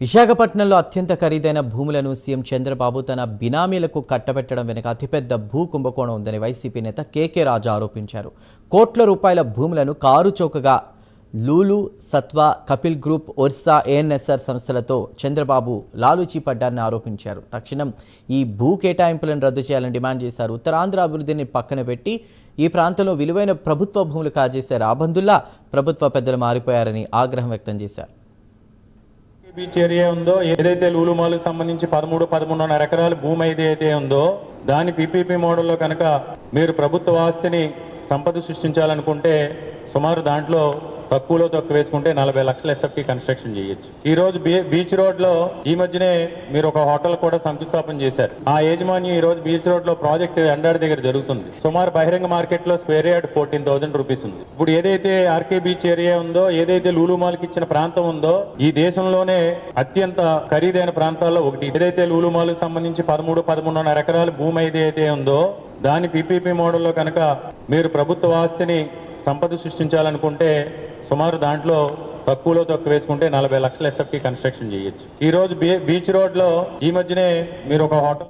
విశాఖపట్నంలో అత్యంత ఖరీదైన భూములను సీఎం చంద్రబాబు తన బినామీలకు కట్టబెట్టడం వెనుక అతిపెద్ద భూ కుంభకోణం ఉందని వైసీపీ నేత కేకే రాజా ఆరోపించారు. కోట్ల రూపాయల భూములను కారు చౌకగా లూలు సత్వ కపిల్ గ్రూప్ ఒరిస్సా ఏఎన్ఎస్ఆర్ సంస్థలతో చంద్రబాబు లాలూచీ పడ్డారని ఆరోపించారు. తక్షణం ఈ భూ కేటాయింపులను రద్దు చేయాలని డిమాండ్ చేశారు. ఉత్తరాంధ్ర అభివృద్ధిని పక్కన పెట్టి ఈ ప్రాంతంలో విలువైన ప్రభుత్వ భూములు కాజేసే రాబందుల్లా ప్రభుత్వ పెద్దలు మారిపోయారని ఆగ్రహం వ్యక్తం చేశారు. బీచ్ ఏరియా ఉందో ఏదైతే లూలు మాల్కి సంబంధించి పదమూడు పదమూడున్నర ఎకరాల భూమి ఏదైతే ఉందో దాని పీపీపీ మోడల్లో కనుక మీరు ప్రభుత్వ ఆస్తిని సంపద సృష్టించాలనుకుంటే సుమారు దాంట్లో తక్కువలో తక్కువ వేసుకుంటే నలభై లక్షల ఎస్ఎఫ్టీ కన్స్ట్రక్షన్ చేయొచ్చు. ఈ రోజు బీచ్ రోడ్లో ఈ మధ్యనే మీరు ఒక హోటల్ కూడా శంకుస్థాపన చేశారు. ఆ యజమాని ఈ రోజు బీచ్ రోడ్లో ప్రాజెక్ట్ ఎండాడి దగ్గర జరుగుతుంది. సుమారు బహిరంగ మార్కెట్లో square yard fourteen thousand rupees ఉంది. ఇప్పుడు ఏదైతే ఆర్కే బీచ్ ఏరియా ఉందో ఏదైతే లూలు మాల్కి ఇచ్చిన ప్రాంతం ఉందో ఈ దేశంలోనే అత్యంత ఖరీదైన ప్రాంతాల్లో ఒకటి. ఏదైతే లూలు మాల్ సంబంధించి పదమూడు పదమూడున్నర ఎకరాల భూమి ఏదైతే ఉందో దాని పీపీపీ మోడల్లో కనుక మీరు ప్రభుత్వ ఆస్తిని సంపద సృష్టించాలనుకుంటే సుమారు దాంట్లో తక్కువలో తక్కువ వేసుకుంటే నలభై లక్షల ఎస్ఎఫ్టీ కన్స్ట్రక్షన్ చేయొచ్చు. ఈ రోజు బీ- బీచ్ రోడ్లో ఈ మధ్యనే మీరు ఒక హోటల్